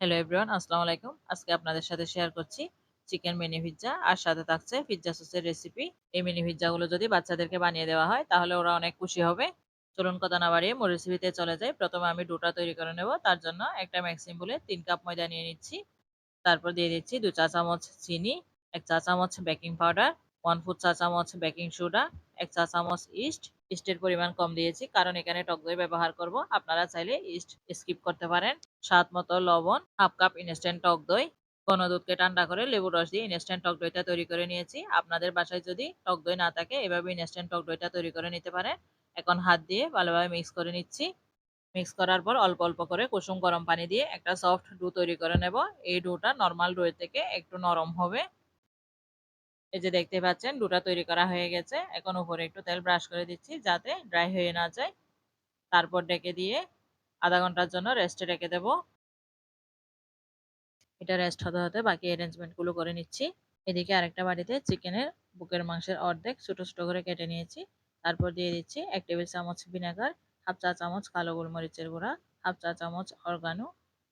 Hello everyone আসসালামু আলাইকুম আজকে আপনাদের সাথে শেয়ার করছি চিকেন মিনি পিৎজা আর সাথে থাকছে পিৎজা সসের রেসিপি এই মিনি পিৎজাগুলো যদি বাচ্চাদেরকে বানিয়ে দেওয়া হয় তাহলে ওরা অনেক খুশি হবে চলুন কথা না বাড়িয়ে মোর রেসিপিতে চলে যাই প্রথমে আমি ডোটা তৈরি করে নেব তার জন্য একটা ম্যাক্সিম বলে তিন কাপ ময়দা নিয়ে নিচ্ছি তারপর দিয়ে দিচ্ছি দু চা চামচ চিনি এক চা চামচ বেকিং পাউডার ওয়ান ফুট চা চামচ বেকিং সোডা এক চা চামচ ইস্ট ইস্টের পরিমাণ কম দিয়েছি, কারণ এখানে টক দই ব্যবহার করব। আপনারা চাইলে ইস্ট স্কিপ করতে পারেন। স্বাদ মতো লবণ, হাফ কাপ ইনস্ট্যান্ট টক দই ঘন দুধকে ঠান্ডা করে লেবু রস দিয়ে ইনস্ট্যান্ট টক দইটা তৈরি করে নিয়েছি। আপনাদের বাসায় যদি টক দই না থাকে, এভাবে ইনস্ট্যান্ট টক দইটা তৈরি করে নিতে পারেন। এখন হাত দিয়ে ভালোভাবে মিক্স করে নিচ্ছি। মিক্স করার পর অল্প অল্প করে কুসুম গরম পানি দিয়ে একটা সফট ডো তৈরি করে নেব। এই ডোটা নর্মাল ডোয়ের থেকে একটু নরম হবে। এই যে দেখতে পাচ্ছেন ডোটা তৈরি করা হয়ে গেছে। এখন উপরে একটু তেল ব্রাশ করে দিচ্ছি যাতে ড্রাই হয়ে না যায়। তারপর ডেকে দিয়ে আধা ঘণ্টার জন্য রেস্টে রেখে দেব। এটা রেস্ট হতে হতে বাকি অ্যারেঞ্জমেন্টগুলো করে নিচ্ছি। এদিকে আরেকটা বাড়িতে চিকেনের বুকের মাংসের অর্ধেক ছোট ছোট করে কেটে নিয়েছি। তারপর দিয়ে দিচ্ছি এক টেবিল চামচ ভিনেগার, হাফ চা চামচ কালো গোলমরিচের গুঁড়া, হাফ চা চামচ অর্গানো,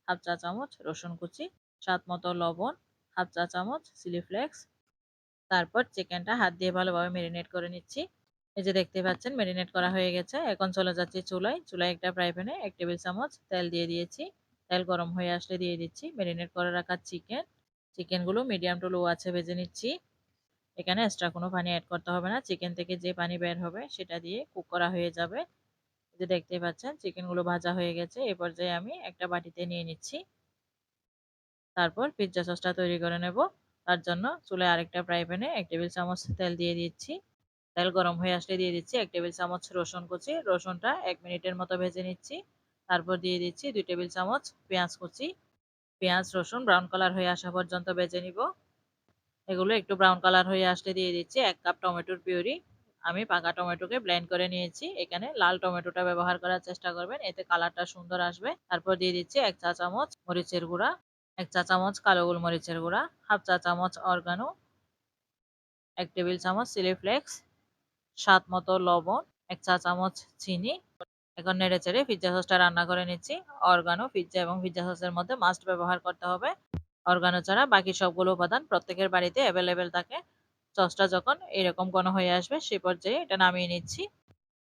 হাফ চা চামচ রসুন কুচি, স্বাদ মতো লবণ, হাফ চা চামচ চিলি ফ্লেক্স তারপর চিকেনটা হাত দিয়ে ভালোভাবে মেরিনেট করে নিচ্ছি। এই যে দেখতে পাচ্ছেন মেরিনেট করা হয়ে গেছে। এখন চলে যাচ্ছি চুলায়। চুলায় একটা ফ্রাই প্যানে এক টেবিল চামচ তেল দিয়ে দিয়েছি। তেল গরম হয়ে আসলে দিয়ে দিচ্ছি। মেরিনেট করে রাখা চিকেন চিকেনগুলো মিডিয়াম টু লো আছে ভেজে নিচ্ছি। এখানে এক্সট্রা কোনো পানি অ্যাড করতে হবে না। চিকেন থেকে যে পানি বের হবে সেটা দিয়ে কুক করা হয়ে যাবে। যে দেখতে পাচ্ছেন চিকেনগুলো ভাজা হয়ে গেছে। এ পর্যায়ে আমি একটা বাটিতে নিয়ে নিচ্ছি। তারপর পিৎজা সসটা তৈরি করে নেব। তার জন্য চুলে আরেকটা ফ্রাই প্যানে এক টেবিল চামচ তেল দিয়ে দিচ্ছি। তেল গরম হয়ে আসলে দিয়ে দিচ্ছি এক টেবিল চামচ রসুন কুচি। রসুনটা এক মিনিটের মতো ভেজে নিচ্ছি। তারপর দিয়ে দিচ্ছি দুই টেবিল চামচ পেঁয়াজ কুচি। পেঁয়াজ, রসুন ব্রাউন কালার হয়ে আসা পর্যন্ত ভেজে নিব। এগুলো একটু ব্রাউন কালার হয়ে আসলে দিয়ে দিচ্ছি এক কাপ টমেটোর পিউরি। আমি পাকা টমেটোকে ব্লেন্ড করে নিয়েছি। এখানে লাল টমেটোটা ব্যবহার করার চেষ্টা করবেন। এতে কালারটা সুন্দর আসবে। তারপর দিয়ে দিচ্ছি এক চা চামচ মরিচের গুঁড়া। এক চা চামচ কালো গোলমরিচের গুঁড়া, হাফ চা চামচ অর্গানো, এক টেবিল চামচ চিলি ফ্লেক্স, স্বাদ মতো লবণ, এক চা চামচ চিনি। এখন নেড়ে চেড়ে পিৎজা সসটা রান্না করে নিচ্ছি। অর্গানো পিৎজা এবং পিৎজা সসের মধ্যে মাস্ট ব্যবহার করতে হবে। অর্গানো ছাড়া বাকি সবগুলো উপাদান প্রত্যেকের বাড়িতে অ্যাভেলেবেল থাকে। সসটা যখন এরকম কোনো হয়ে আসবে সে পর্যায়ে এটা নামিয়ে নিচ্ছি।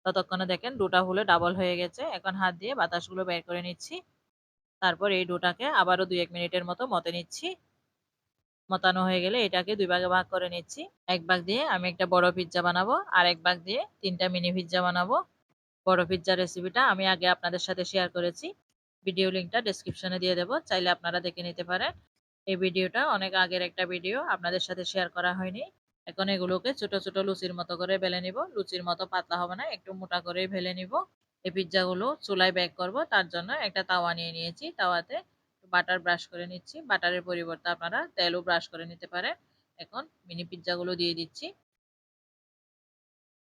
ততক্ষণে দেখেন দুটা হলে ডাবল হয়ে গেছে। এখন হাত দিয়ে বাতাসগুলো বের করে নিচ্ছি। তারপর এই ডোটাকে আবারও দুই এক মিনিটের মতো মতে নিচ্ছি। মতানো হয়ে গেলে এটাকে দুই ভাগে ভাগ করে নিচ্ছি। এক ভাগ দিয়ে আমি একটা বড় পিৎজা বানাবো, আর এক ভাগ দিয়ে তিনটা মিনি পিৎজা বানাবো। বড় পিৎজা রেসিপিটা আমি আগে আপনাদের সাথে শেয়ার করেছি। ভিডিও লিঙ্কটা ডিসক্রিপশনে দিয়ে দেবো, চাইলে আপনারা দেখে নিতে পারেন। এই ভিডিওটা অনেক আগের একটা ভিডিও আপনাদের সাথে শেয়ার করা হয়নি। এখন এগুলোকে ছোট ছোট লুচির মতো করে বেলে নিব। লুচির মতো পাতলা হবে না, একটু মোটা করে ভেলে নিব। এই পিৎজাগুলো চুলায় বেক করব, তার জন্য একটা তাওয়া নিয়ে নিয়েছি। তাওয়াতে বাটার ব্রাশ করে নিচ্ছি। বাটারের পরিবর্তে আপনারা তেলও ব্রাশ করে নিতে পারেন। এখন মিনি পিৎজাগুলো দিয়ে দিচ্ছি।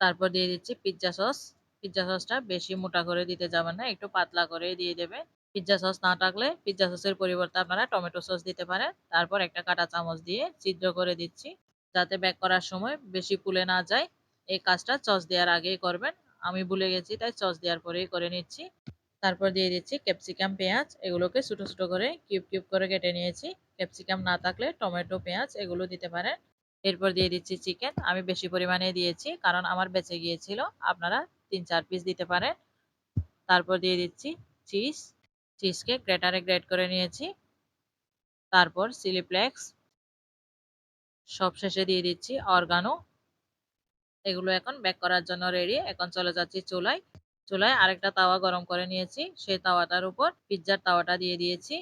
তারপর দিয়ে দিচ্ছি পিৎজা সস পিৎজা সসটা বেশি মোটা করে দিতে যাবেন না, একটু পাতলা করে দিয়ে দেবে পিৎজা সস না থাকলে পিৎজা সসের পরিবর্তে আপনারা টমেটো সস দিতে পারেন। তারপর একটা কাটা চামচ দিয়ে ছিদ্র করে দিচ্ছি। যাতে ব্যাক করার সময় বেশি ফুলে না যায়। এই কাজটা সস দেওয়ার আগেই করবেন। আমি ভুলে গেছি, তাই সস দেওয়ার পরেই করে নিচ্ছি। তারপর দিয়ে দিচ্ছি ক্যাপসিকাম, পেঁয়াজ, এগুলোকে ছোটো ছোটো করে কিউব কিউব করে কেটে নিয়েছি। ক্যাপসিকাম না থাকলে টমেটো, পেঁয়াজ এগুলো দিতে পারেন। এরপর দিয়ে দিচ্ছি চিকেন। আমি বেশি পরিমাণে দিয়েছি, কারণ আমার বেঁচে গিয়েছিল। আপনারা তিন চার পিস দিতে পারেন। তারপর দিয়ে দিচ্ছি চিজ। চিজকে গ্রেটারে গ্রেট করে নিয়েছি। তারপর সিলিপ্লেক্স সব শেষে দিয়ে দিচ্ছি অর্গানো। এগুলো এখন ব্যাক করার জন্য রেডি এখন চলে যাচ্ছি চুলায়। চুলায় আরেকটা তাওয়া গরম করে নিয়েছি। সেই তাওয়াটার উপর পিৎজার তাওয়াটা দিয়ে দিয়েছি।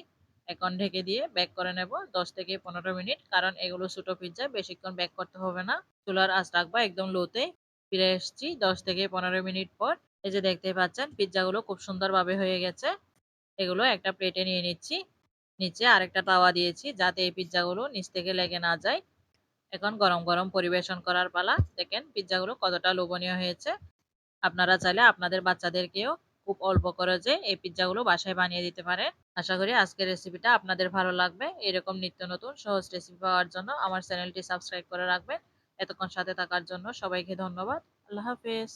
এখন ঢেকে দিয়ে ব্যাক করে নেব দশ থেকে পনেরো মিনিট। কারণ এগুলো ছোটো পিৎজা, বেশিক্ষণ ব্যাক করতে হবে না। চুলার আঁচ রাখব একদম লোতে ফিরে এসছি দশ থেকে পনেরো মিনিট পর। এই যে দেখতে পাচ্ছেন, পিৎজাগুলো খুব সুন্দরভাবে হয়ে গেছে। এগুলো একটা প্লেটে নিয়ে নিচ্ছি। নিচে আরেকটা তাওয়া দিয়েছি যাতে এই পিৎজাগুলো নিচ থেকে লেগে না যায়। এখন গরম গরম পরিবেশন করার পালা। দেখেন, পিৎজাগুলো কতটা লোভনীয় হয়েছে। আপনারা চাইলে আপনাদের বাচ্চাদেরকেও খুব অল্প করে যে এই পিৎজাগুলো বাসায় বানিয়ে দিতে পারে আশা করি আজকের রেসিপিটা আপনাদের ভালো লাগবে। এরকম নিত্য নতুন সহজ রেসিপি পাওয়ার জন্য আমার চ্যানেলটি সাবস্ক্রাইব করে রাখবেন। এতক্ষণ সাথে থাকার জন্য সবাইকে ধন্যবাদ। আল্লাহ হাফেজ।